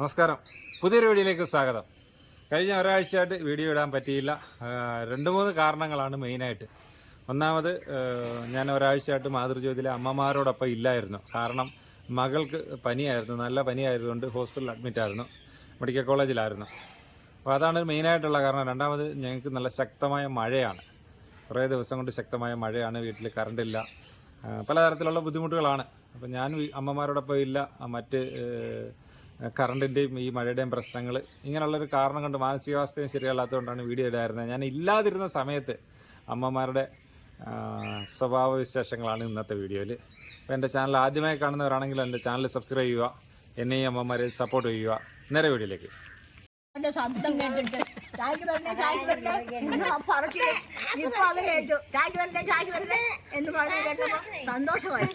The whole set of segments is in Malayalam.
നമസ്കാരം. പുതിയൊരു വീഡിയോയിലേക്ക് സ്വാഗതം. കഴിഞ്ഞ ഒരാഴ്ചയായിട്ട് വീഡിയോ ഇടാൻ പറ്റിയില്ല. രണ്ട് മൂന്ന് കാരണങ്ങളാണ് മെയിനായിട്ട്. ഒന്നാമത് ഞാൻ ഒരാഴ്ചയായിട്ട് മാതൃജ്യോതിയിലെ അമ്മമാരോടൊപ്പം ഇല്ലായിരുന്നു. കാരണം മകൾക്ക് പനിയായിരുന്നു. നല്ല പനിയായതുകൊണ്ട് ഹോസ്പിറ്റലിൽ അഡ്മിറ്റായിരുന്നു മെഡിക്കൽ കോളേജിലായിരുന്നു. അപ്പോൾ അതാണ് മെയിനായിട്ടുള്ള കാരണം. രണ്ടാമത് ഞങ്ങൾക്ക് നല്ല ശക്തമായ മഴയാണ്. കുറേ ദിവസം കൊണ്ട് ശക്തമായ മഴയാണ്. വീട്ടിൽ കറണ്ടില്ല പലതരത്തിലുള്ള ബുദ്ധിമുട്ടുകളാണ്. അപ്പോൾ ഞാൻ അമ്മമാരോടൊപ്പം ഇല്ല. മറ്റ് കറണ്ടിന്റെയും ഈ മഴയുടെയും പ്രശ്നങ്ങൾ ഇങ്ങനെയുള്ളൊരു കാരണം കൊണ്ട് മാനസികാവസ്ഥയും ശരിയല്ലാത്തതുകൊണ്ടാണ് വീഡിയോ ഇടായിരുന്നത് ഞാൻ ഇല്ലാതിരുന്ന സമയത്ത് അമ്മമാരുടെ സ്വഭാവ വിശേഷങ്ങളാണ് ഇന്നത്തെ വീഡിയോയിൽ അപ്പോൾ എന്റെ ചാനൽ ആദ്യമായി കാണുന്നവരാണെങ്കിൽ എന്റെ ചാനൽ സബ്സ്ക്രൈബ് ചെയ്യുക എന്നെയും അമ്മമാരെ സപ്പോർട്ട് ചെയ്യുക. നേരെ വീഡിയോയിലേക്ക്. എന്റെ ശബ്ദം കേട്ടിട്ട് ചായക്ക് വരണേ ചായക്ക് വരണേ എന്ന് പറഞ്ഞു ഇപ്പൊ അത് കേട്ടു. ചായക്ക് വരണേ ചായക്ക് വരണേ എന്ന് പറഞ്ഞു കേട്ടപ്പോ സന്തോഷമായി.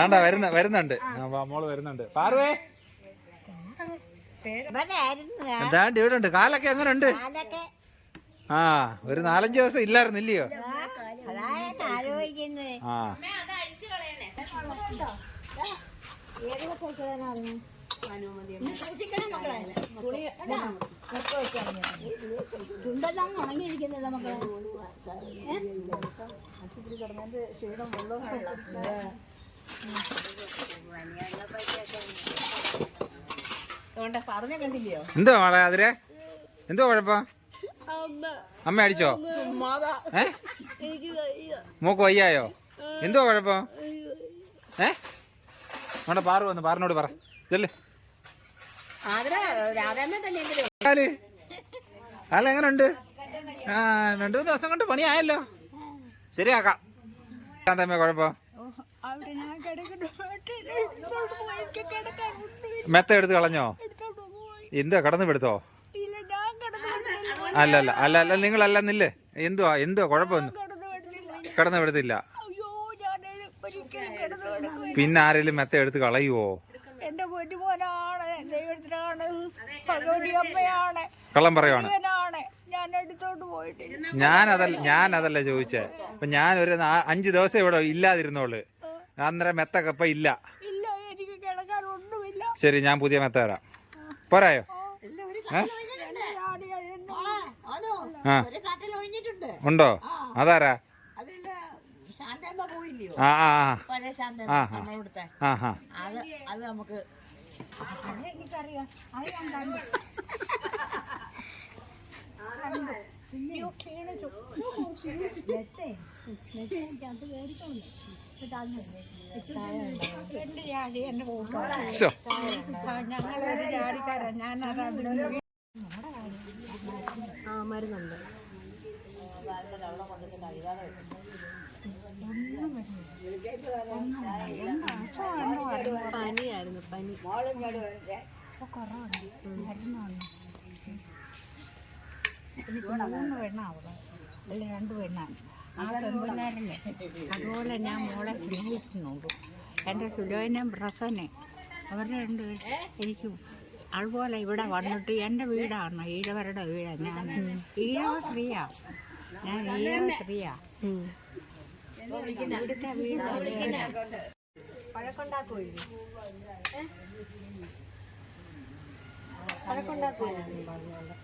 വേണ്ട വരുന്ന വരുന്നുണ്ട്. അപ്പൊ അമ്മോൾ വരുന്നുണ്ട്. പാർവേ! എന്താണ്ട് ഇവിടെ ഉണ്ട് കാലൊക്കെ അങ്ങനെ ഉണ്ട് ആ ഒരു നാലഞ്ച് ദിവസം ഇല്ലായിരുന്നു. ഇല്ലയോ ആ. ചുണ്ടെല്ലാം ഉണങ്ങിയിരിക്കുന്നില്ല മക്കളെ. പറഞ്ഞ കണ്ടില്ലയോ എന്തോ മോളെ അതിരെ? എന്തോ കുഴപ്പം? അമ്മ. അടിച്ചോ? ഏ? മൂക്ക് വയ്യായോ? എന്തോ കുഴപ്പം? ഏ? നമ്മുടെ പാറു വന്ന് പാറിനോട് പറ. ചെല്ല് അതിന് രാധാമ്മ തന്നെ എങ്കിലും കാൽ എങ്ങനെ ഉണ്ട് ആ രണ്ടു മൂന്ന് ദിവസം കൊണ്ട് പണിയായല്ലോ. ശരിയാക്കാം. തമ്മ കുഴപ്പം? മെത്ത എടുത്ത് കളഞ്ഞോ? എന്തുവാ കടന്നു പെടുത്തോ അല്ല ഞാൻ അല്ല അല്ല അല്ല അല്ല നില്ലേ. എന്തുവാ എന്തുവാ കുഴപ്പമൊന്നും കടന്നു പെടുത്തില്ല അയ്യോ ഞാൻ ഒരിക്കലും കിടന്നു പിന്നെ ആരെങ്കിലും മെത്ത എടുത്ത് കളയുവോ? എന്റെ ദൈവത്തിനാണ് കള്ളം പറയുവാണ്. ഞാൻ പോയിട്ടില്ല. ഞാനതല്ല ഞാനതല്ല ചോദിച്ചേ. അപ്പൊ ഞാൻ ഒരു അഞ്ചു ദിവസം ഇവിടെ ഇല്ലാതിരുന്നോൾ. അന്നേരം മെത്തൊക്കെ ഇപ്പൊ ഇല്ല ശരി ഞാൻ പുതിയ മെത്ത തരാം. പോരായോ? ആ. ഉണ്ടോ? അതാരാ? അതില്ല ശാന്തമ്മ പോയില്ലയോ? ആ ആ ആ. ആ ആ. അത് നമുക്ക് എനിക്കറിയാം. ശോ. ഞങ്ങളൊരു ചാടിക്കാരാ ഞാൻ അതാണ് ആ പനിയായിരുന്നു പനി മൂന്ന് പെണ്ണാവുള്ളൂ അല്ല രണ്ട് പെണ്ണാണ് ആ പെൺപിള്ളേരല്ലേ അതുപോലെ ഞാൻ മോളെ സ്നേഹിക്കുന്നുണ്ട്. എന്റെ സുലോനും പ്രസനെ അവരുടെ രണ്ട് എനിക്ക് അതുപോലെ ഇവിടെ വന്നിട്ട് എന്റെ വീടാണ് ഈഴവരുടെ വീടാണ് ഞാൻ. ഈഴവ സ്ത്രീയാ. ഞാൻ ഈഴവ സ്ത്രീയാ. ഇവിടുത്തെ വീട് പഴക്കൊണ്ടാക്കുമല്ലോ പഴക്കൊണ്ടാക്കുമല്ലോ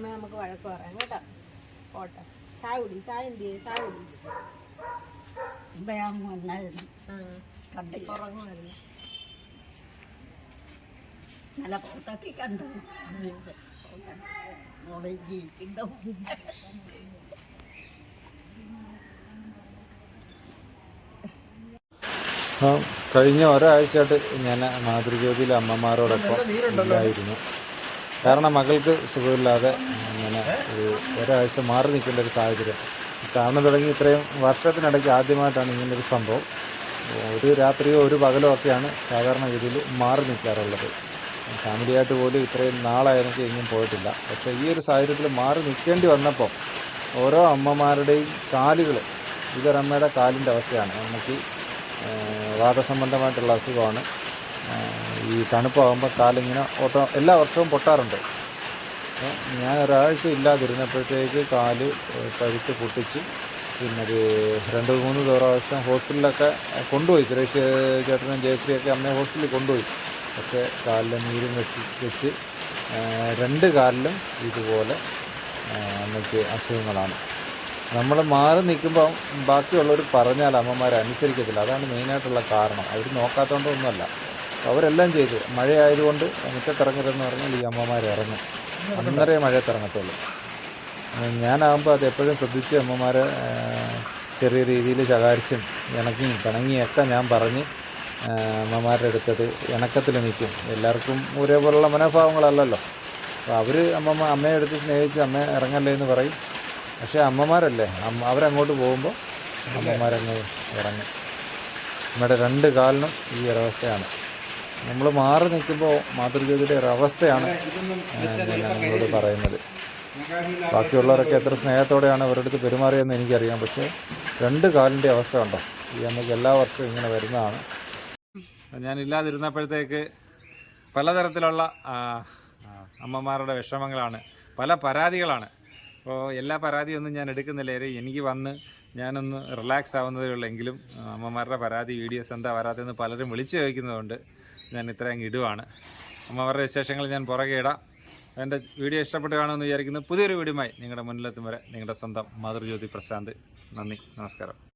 അമ്മ നമുക്ക് വഴക്ക് പറയാം കേട്ടോ. പോട്ടെ. ചായ കുടി ചായ എന്ത് ചെയ്യും? ചായ കുടി. ഞാൻ വന്നായിരുന്നു. ഉറങ്ങുമായിരുന്നു. നല്ല പുറത്തൊക്കെ കണ്ടു. മോളെ ജീവിക്കുന്ന. കഴിഞ്ഞ ഒരാഴ്ചയായിട്ട് ഞാൻ മാതൃജ്യോതിയിലെ അമ്മമാരോടൊപ്പം ഇല്ലായിരുന്നു. കാരണം മകൾക്ക് സുഖമില്ലാതെ അങ്ങനെ ഒരു ഒരാഴ്ച മാറി നിൽക്കേണ്ട ഒരു സാഹചര്യം. കാരണം തുടങ്ങി ഇത്രയും വർഷത്തിനിടയ്ക്ക് ആദ്യമായിട്ടാണ് ഇങ്ങനെ ഒരു സംഭവം. ഒരു രാത്രിയോ ഒരു പകലോ ഒക്കെയാണ് സാധാരണ രീതിയിൽ മാറി നിൽക്കാറുള്ളത്. ഫാമിലിയായിട്ട് പോലും ഇത്രയും നാളായി എനിക്ക് പോയിട്ടില്ല. പക്ഷേ ഈ ഒരു സാഹചര്യത്തിൽ മാറി നിൽക്കേണ്ടി വന്നപ്പോൾ ഓരോ അമ്മമാരുടെയും കാലുകൾ ഇതൊരമ്മയുടെ കാലിന്റെ അവസ്ഥയാണ്. അമ്മയ്ക്ക് വാദസംബന്ധമായിട്ടുള്ള അസുഖമാണ്. ഈ തണുപ്പാകുമ്പോൾ കാലിങ്ങനെ ഓട്ടോ എല്ലാ വർഷവും പൊട്ടാറുണ്ട്. ഞാൻ ഒരാഴ്ച ഇല്ലാതിരുന്നപ്പോഴത്തേക്ക് കാൽ പഴുത്ത് പൊട്ടിച്ച് പിന്നെ ഒരു രണ്ട് മൂന്ന് പ്രാവശ്യം ഹോസ്പിറ്റലിലൊക്കെ കൊണ്ടുപോയി. സുരേഷ് ചേട്ടനും ജയശ്രീയൊക്കെ അമ്മയെ ഹോസ്പിറ്റലിൽ കൊണ്ടുപോയി. പക്ഷേ കാലിലെ നീരും വെച്ച് വെച്ച് രണ്ട് കാലിലും ഇതുപോലെ അമ്മയ്ക്ക് അസുഖങ്ങളാണ്. നമ്മൾ മാറി നിൽക്കുമ്പോൾ ബാക്കിയുള്ളവർ പറഞ്ഞാൽ അമ്മമാർ അനുസരിക്കത്തില്ല. അതാണ് മെയിനായിട്ടുള്ള കാരണം. അവർ നോക്കാത്തതുകൊണ്ടൊന്നുമല്ല അവരെല്ലാം ചെയ്തു. മഴയായതുകൊണ്ട് മുറ്റത്തിറങ്ങരുതെന്ന് പറഞ്ഞാൽ ഈ അമ്മമാർ ഇറങ്ങും. അന്നേരേ മഴ തിറങ്ങത്തുള്ളൂ. ഉം, ഞാനാകുമ്പോൾ അത് എപ്പോഴും ശ്രദ്ധിച്ച് അമ്മമാരെ ചെറിയ രീതിയിൽ ശകാരിച്ചും ഇണക്കിയും പിണങ്ങിയൊക്കെ ഞാൻ പറഞ്ഞ് അമ്മമാരുടെ അടുത്തത് ഇണക്കത്തിൽ നിൽക്കും. എല്ലാവർക്കും ഒരേപോലുള്ള മനോഭാവങ്ങളല്ലല്ലോ. അപ്പോൾ അവർ അമ്മമ്മ അമ്മയെ എടുത്ത് സ്നേഹിച്ച് അമ്മ ഇറങ്ങല്ലേ എന്ന് പറയും. പക്ഷേ അമ്മമാരല്ലേ അമ്മ അവരങ്ങോട്ട് പോകുമ്പോൾ അമ്മമാരങ്ങ് ഇറങ്ങും. നമ്മുടെ രണ്ട് കാലിനും ഈ ഒരവസ്ഥയാണ്. നമ്മൾ മാറി നിൽക്കുമ്പോൾ മാതൃജ്യോതിയുടെ ഒരവസ്ഥയാണ് നിങ്ങളോട് പറയുന്നത്. ബാക്കിയുള്ളവരൊക്കെ എത്ര സ്നേഹത്തോടെയാണ് അവരുടെ അടുത്ത് പെരുമാറിയെന്ന് എനിക്കറിയാം. പക്ഷേ രണ്ട് കാലിന്റെ അവസ്ഥ ഉണ്ടോ ഈ നമുക്ക് എല്ലാ വർഷവും ഇങ്ങനെ വരുന്നതാണ്. ഞാനില്ലാതിരുന്നപ്പോഴത്തേക്ക് പലതരത്തിലുള്ള അമ്മമാരുടെ വിഷമങ്ങളാണ് പല പരാതികളാണ്. അപ്പോൾ എല്ലാ പരാതിയൊന്നും ഞാൻ എടുക്കുന്നില്ല. എനിക്ക് വന്ന് ഞാനൊന്ന് റിലാക്സ് ആവുന്നതേ ഉള്ളൂ. എങ്കിലും അമ്മമാരുടെ പരാതി വീഡിയോസ് എന്താ വരാത്തതെന്ന് പലരും വിളിച്ചു ചോദിക്കുന്നതുകൊണ്ട് ഞാൻ ഇത്രയും ഇടുവാണ്. അമ്മമാരുടെ വിശേഷങ്ങൾ ഞാൻ പുറകെ ഇടാം. എന്റെ വീഡിയോ ഇഷ്ടപ്പെട്ട് കാണുമെന്ന് വിചാരിക്കുന്നു. പുതിയൊരു വീഡിയോമായി നിങ്ങളുടെ മുന്നിലെത്തും വരെ നിങ്ങളുടെ സ്വന്തം മാതൃജ്യോതി പ്രശാന്ത്. നന്ദി. നമസ്കാരം.